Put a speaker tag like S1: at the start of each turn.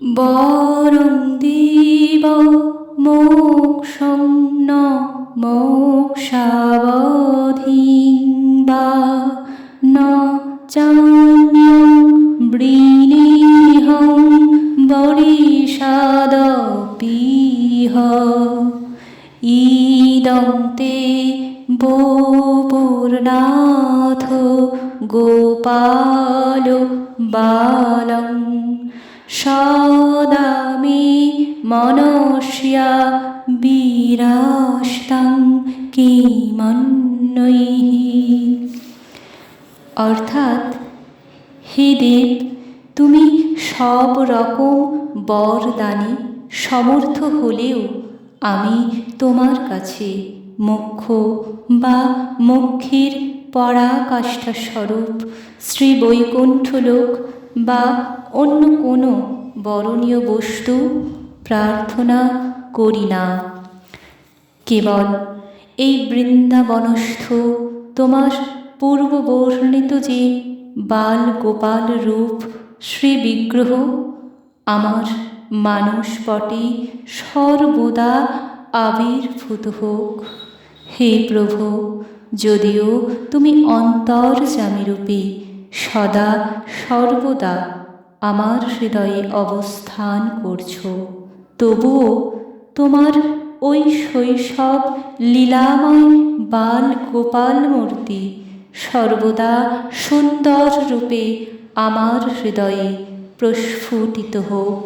S1: বরং দেব মোক্ষং ন মোক্ষাবধিং বা ন চান্যং বৃণীহং বরিষাদপিহ ইদং তে বোপূর্ণাথ গোপাল বালং। সদা মে মনস্যা বিরাষ্টং কিমন্যৈঃ অর্থাৎ, হে দেব, তুমি সব রকম বরদানে সমর্থ হলেও আমি তোমার কাছে মোক্ষ বা মোক্ষের পরাকাষ্ঠা স্বরূপ শ্রী বৈকুণ্ঠলোক বা অন্য কোনো বরণীয় বস্তু প্রার্থনা করি না। কেবল এই বৃন্দাবনস্থ, তোমার পূর্ব বর্ণিত যে বাল গোপাল রূপ শ্রী বিগ্রহ আমার মানসপটে সর্বদা আবির্ভূত হোক। হে প্রভু, যদিও তুমি অন্তর্যামী রূপে সদা সর্বদা আমার হৃদয়ে অবস্থান করছ। তবুও তোমার ওই শৈশব লীলাময় বাল গোপাল মূর্তি সর্বদা সুন্দর রূপে আমার হৃদয়ে প্রস্ফুটিত হোক।